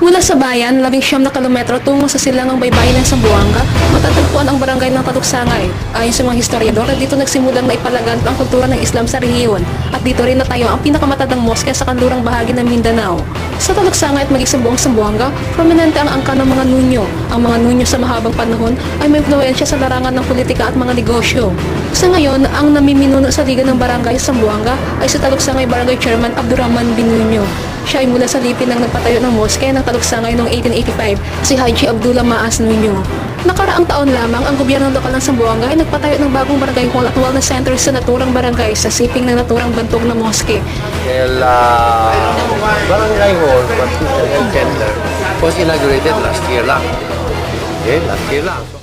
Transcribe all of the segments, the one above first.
Mula sa bayan, labing siyam na kilometro tungo sa silangang baybayin ng Sambuanga, matatagpuan ang barangay ng Taluksangay. Ayon sa mga historiador, dito nagsimulang naipalagan ang kultura ng Islam sa rehiyon at dito rin natayo ang pinakamatandang moske sa kanlurang bahagi ng Mindanao. Sa Taluksangay at maging sa Sambuanga, prominente ang angka ng mga nunyo. Ang mga nunyo sa mahabang panahon ay may influensya sa larangan ng politika at mga negosyo. Sa ngayon, ang namiminuno sa Liga ng Barangay sa Sambuanga ay si Taluksangay Barangay Chairman Abdurrahman Binunyo. Siya ay mula sa lipin ng nagpatayo ng moske ng Taluksangay noong 1885, si Haji Abdullah Maas Nunyo. Nakaraang taon lamang, ang gobyerno lokal ng Sambuanga ay nagpatayo ng bagong barangay hall at wellness center sa naturang barangay sa siping ng naturang bantog na moske. El uh, Barangay Hall, Hospital Center, was inaugurated last year lang.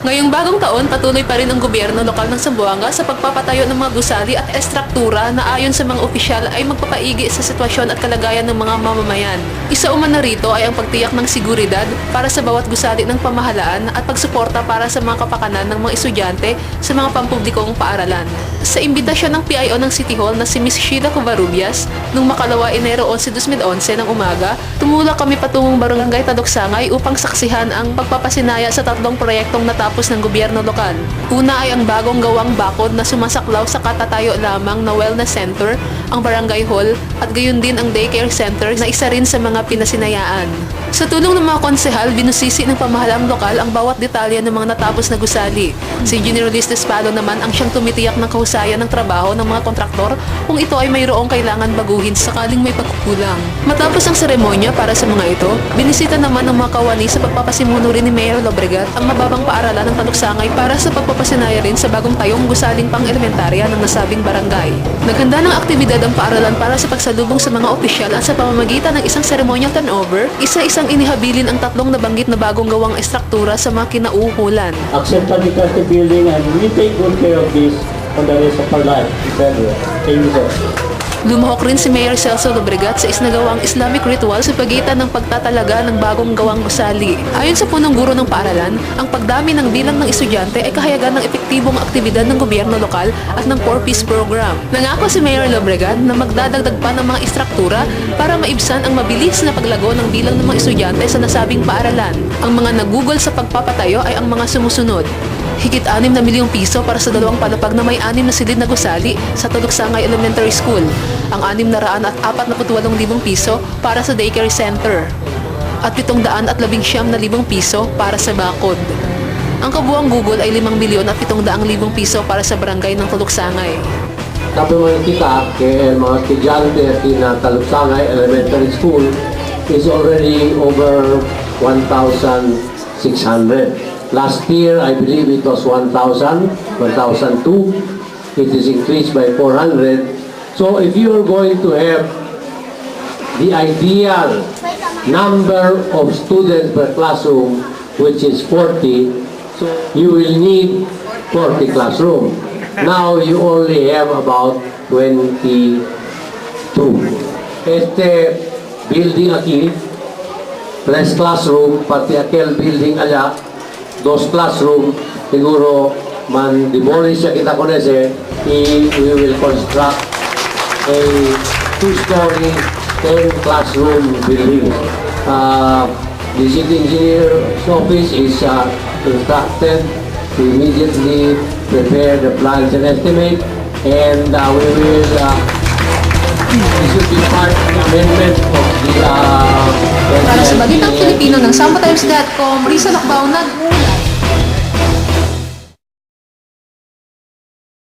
Ngayong bagong taon, patuloy pa rin ang gobyerno lokal ng Sambuanga sa pagpapatayo ng mga gusali at estruktura na ayon sa mga opisyal ay magpapaigi sa sitwasyon at kalagayan ng mga mamamayan. Isa umano rito ay ang pagtiyak ng seguridad para sa bawat gusali ng pamahalaan at pagsuporta para sa mga kapakanan ng mga estudyante sa mga pampublikong paaralan. Sa imbitasyon ng PIO ng City Hall na si Ms. Sheila Covarrubias, nung makalawa Enero 11, 2011 ng umaga, tumulak kami patungong Barangay Tadoksangay upang saksihan ang pagpapasinaya sa tatlong proyektong natapos ng gobyerno lokal. Una ay ang bagong gawang bakod na sumasaklaw sa katatayo lamang na wellness center, ang barangay hall, at gayon din ang daycare center na isa rin sa mga pinasinayaan. Sa tulong ng mga konsehal, binusisi ng pamahalaang lokal ang bawat detalye ng mga natapos na gusali. Si Engineer Liz Despado naman ang siyang tumitiyak ng kahusayan ng trabaho ng mga kontraktor kung ito ay mayroong kailangan baguhin sakaling may pagkukulang. Matapos ang seremonya para sa mga ito, binisita naman ng mga kawani sa pagpapasimuno rin ni Mayor Lobregat ang mababang paaralan ng Taluksangay para sa pagpapasinaya rin sa bagong tayong gusaling pang-elementarya ng nasabing barangay. Naghanda ng aktibidad ang paaralan para sa pagsalubong sa mga opisyal at sa pamamagitan ng isang ceremonial turnover, isa-isang inihabilin ang tatlong nabanggit na bagong gawang estruktura sa mga kinauukulan. accept the Trusty Building and we take good care of this for the rest of our life. Thank you. Lumahok rin si Mayor Celso Lobregat sa isnagawang Islamic ritual sa pagitan ng pagtatalaga ng bagong gawang gusali. Ayon sa punong guro ng paaralan, ang pagdami ng bilang ng estudyante ay kahayagan ng epektibong aktibidad ng gobyerno lokal at ng 4-piece program. Nangako si Mayor Lobregat na magdadagdag pa ng mga istruktura para maibsan ang mabilis na paglago ng bilang ng mga estudyante sa nasabing paaralan. Ang mga nagugol sa pagpapatayo ay ang mga sumusunod. Higit 6 na milyong piso para sa dalawang palapag na may 6 na silid na gusali sa Taluksangay Elementary School. Ang 6 na raan at 48 libong piso para sa daycare center. At 700 at 11 na libong piso para sa bakod. Ang kabuang Google ay 5 milyon at 700 libong piso para sa barangay ng Taluksangay. Sabi mo kita, kay mga estudyante na Taluksangay Elementary School is already over 1,600. Last year, I believe it was 1,000, 1,002. It is increased by 400. So if you are going to have the ideal number of students per classroom, which is 40, so you will need 40 classroom. Now you only have about 22. Este building aquí, tres classroom, pati aquel building allá, dos classroom, siguro man demolish siya kita ko i- we will construct a two-story, 10 classroom building. Uh, the city engineer's office is uh, instructed to immediately prepare the plans and estimate, and uh, we will, uh, this should be part of the amendment of the, uh, Para sa Balitang Pilipino ng SambaTimes.com, Risa Lakbaw nag